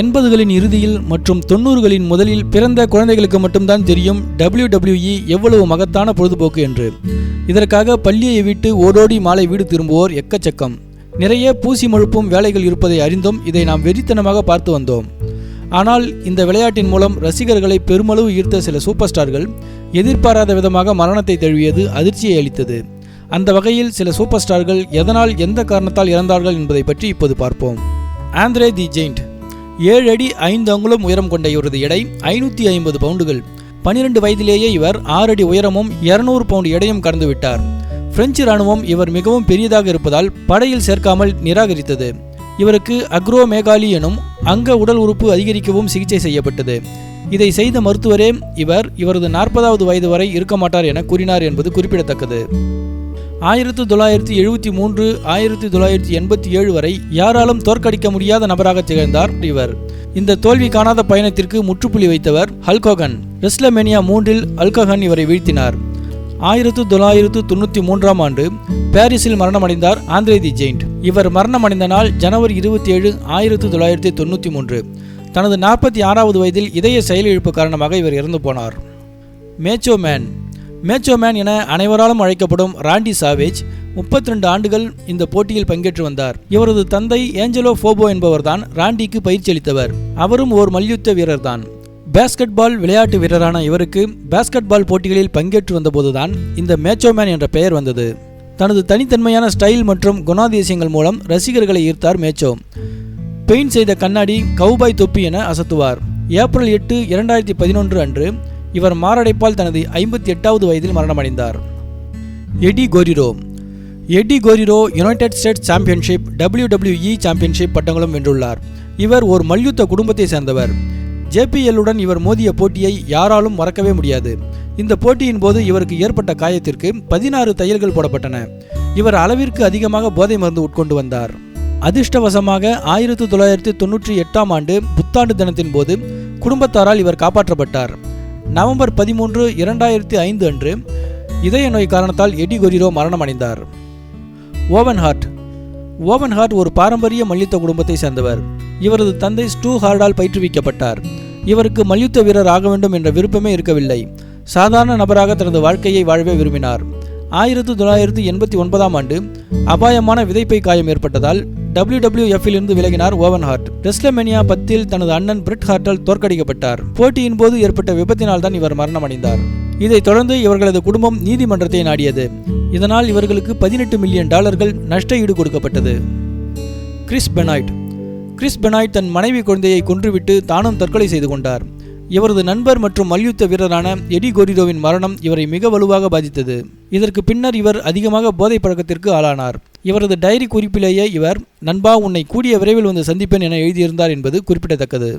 எண்பதுகளின் இறுதியில் மற்றும் தொண்ணூறுகளின் முதலில் பிறந்த குழந்தைகளுக்கு மட்டும்தான் தெரியும் டபிள்யூடபிள்யூஇ எவ்வளவு மகத்தான பொழுதுபோக்கு என்று. இதற்காக பள்ளியை விட்டு ஓடோடி மாலை வீடு திரும்புவோர் எக்கச்சக்கம். நிறைய பூசி மழுப்பும் வேலைகள் இருப்பதை அறிந்தும் இதை நாம் வெறித்தனமாக பார்த்து வந்தோம். ஆனால் இந்த விளையாட்டின் மூலம் ரசிகர்களை பெருமளவு ஈர்த்த சில சூப்பர் ஸ்டார்கள் எதிர்பாராத விதமாக மரணத்தை தழுவியது அதிர்ச்சியை அளித்தது. அந்த வகையில் சில சூப்பர் ஸ்டார்கள் எதனால் எந்த காரணத்தால் இறந்தார்கள் என்பதை பற்றி இப்போது பார்ப்போம். Andre the Giant. ஏழு அடி ஐந்து அங்குலம் உயரம் கொண்ட இவரது எடை ஐநூற்றி ஐம்பது பவுண்டுகள். பனிரெண்டு வயதிலேயே இவர் ஆறு அடி உயரமும் இருநூறு பவுண்டு எடையும் கடந்து விட்டார். பிரெஞ்சு இராணுவம் இவர் மிகவும் பெரியதாக இருப்பதால் படையில் சேர்க்காமல் நிராகரித்தது. இவருக்கு அக்ரோமேகாலி எனும் அங்க உடல் உறுப்பு அதிகரிக்கவும் சிகிச்சை செய்யப்பட்டது. இதை செய்த மருத்துவரே இவர் இவரது நாற்பதாவது வயது வரை இருக்க மாட்டார் என கூறினார் என்பது குறிப்பிடத்தக்கது. ஆயிரத்தி தொள்ளாயிரத்தி எழுபத்தி மூன்று ஆயிரத்தி தொள்ளாயிரத்தி எண்பத்தி ஏழு வரை யாராலும் தோற்கடிக்க முடியாத நபராக திகழ்ந்தார் இவர். இந்த தோல்வி காணாத பயணத்திற்கு முற்றுப்புள்ளி வைத்தவர் ஹல்கோகன். ரெஸ்லமேனியா மூன்றில் அல்கோகன் இவரை வீழ்த்தினார். ஆயிரத்து தொள்ளாயிரத்து தொண்ணூற்றி மூன்றாம் ஆண்டு பாரிஸில் மரணமடைந்தார் ஆந்திரே தி ஜெயிண்ட். இவர் மரணமடைந்த நாள் ஜனவரி இருபத்தி ஏழு ஆயிரத்து தொள்ளாயிரத்தி தொண்ணூற்றி மூன்று. தனது நாற்பத்தி ஆறாவது வயதில் இதய செயலிழப்பு காரணமாக இவர் இறந்து போனார். Macho man. மேச்சோமேன் என அனைவராலும் அழைக்கப்படும் ராண்டி சாவேஜ் முப்பத்தி ரெண்டு ஆண்டுகள் இந்த போட்டியில் பங்கேற்று வந்தார். இவரது தந்தை ஏஞ்சலோ ஃபோபோ என்பவர்தான் ராண்டிக்கு பயிற்சி அளித்தவர். அவரும் ஓர் மல்யுத்த வீரர்தான். பேஸ்கெட்பால் விளையாட்டு வீரரான இவருக்கு பேஸ்கெட்பால் போட்டிகளில் பங்கேற்று வந்தபோதுதான் இந்த மேச்சோமேன் என்ற பெயர் வந்தது. தனது தனித்தன்மையான ஸ்டைல் மற்றும் குணாதிசயங்கள் மூலம் ரசிகர்களை ஈர்த்தார் மேச்சோ பெயிண்ட் செய்த கண்ணாடி கவுபாய் தொப்பி என அசத்துவார். ஏப்ரல் எட்டு இரண்டாயிரத்தி பதினொன்று அன்று இவர் மாரடைப்பால் தனது ஐம்பத்தி எட்டாவது வயதில் மரணமடைந்தார். Eddie Guerrero. Eddie Guerrero United States championship WWE championship பட்டங்களும் வென்றுள்ளார். இவர் ஒரு மல்யுத்த குடும்பத்தை சேர்ந்தவர். ஜேபிஎல்லுடன் இவர் மோதிய போட்டியை யாராலும் மறக்கவே முடியாது. இந்த போட்டியின் போது இவருக்கு ஏற்பட்ட காயத்திற்கு பதினாறு தையல்கள் போடப்பட்டன. இவர் அளவிற்கு அதிகமாக போதை மருந்து உட்கொண்டு வந்தார். அதிர்ஷ்டவசமாக ஆயிரத்தி தொள்ளாயிரத்தி தொண்ணூற்றி எட்டாம் ஆண்டு புத்தாண்டு தினத்தின் போது குடும்பத்தாரால் இவர் காப்பாற்றப்பட்டார். நவம்பர் பதிமூன்று இரண்டாயிரத்தி ஐந்து அன்று இதய நோய் காரணத்தால் எடி கொரிரோ மரணமடைந்தார். ஓவன் ஹார்ட் ஓவன் ஹார்ட் ஒரு பாரம்பரிய மல்யுத்த குடும்பத்தை சேர்ந்தவர். இவரது தந்தை ஸ்டூ ஹார்டால் பயிற்றுவிக்கப்பட்டார். இவருக்கு மல்யுத்த வீரர் ஆக வேண்டும் என்ற விருப்பமே இருக்கவில்லை. சாதாரண நபராக தனது வாழ்க்கையை வாழவே விரும்பினார். ஆயிரத்தி தொள்ளாயிரத்தி எண்பத்தி ஒன்பதாம் ஆண்டு அபாயமான விதைப்பை காயம் ஏற்பட்டதால் WWF இருந்து விலகினார் ஓவன் ஹார்ட். ரெஸ்லமெனியா பத்தில் தனது அண்ணன் பிரிட் ஹார்ட்டால் தோற்கடிக்கப்பட்டார். போட்டியின் போது ஏற்பட்ட விபத்தினால் தான் இவர் மரணமடைந்தார். இதைத் தொடர்ந்து இவர்களது குடும்பம் நீதிமன்றத்தை நாடியது. இதனால் இவர்களுக்கு பதினெட்டு மில்லியன் டாலர்கள் நஷ்ட ஈடு கொடுக்கப்பட்டது. Chris Benoit. கிறிஸ் பெனாய்ட் தன் மனைவி குழந்தையை கொன்றுவிட்டு தானும் தற்கொலை செய்து கொண்டார். இவரது நண்பர் மற்றும் மல்யுத்த வீரரான எடி கோரிரோவின் மரணம் இவரை மிக வலுவாக பாதித்தது. இதற்கு பின்னர் இவர் அதிகமாக போதை பழக்கத்திற்கு ஆளானார். இவரது டைரி குறிப்பிலேயே இவர் நண்பா உன்னை கூடிய விரைவில் வந்து சந்திப்பேன் என எழுதியிருந்தார் என்பது குறிப்பிடத்தக்கது.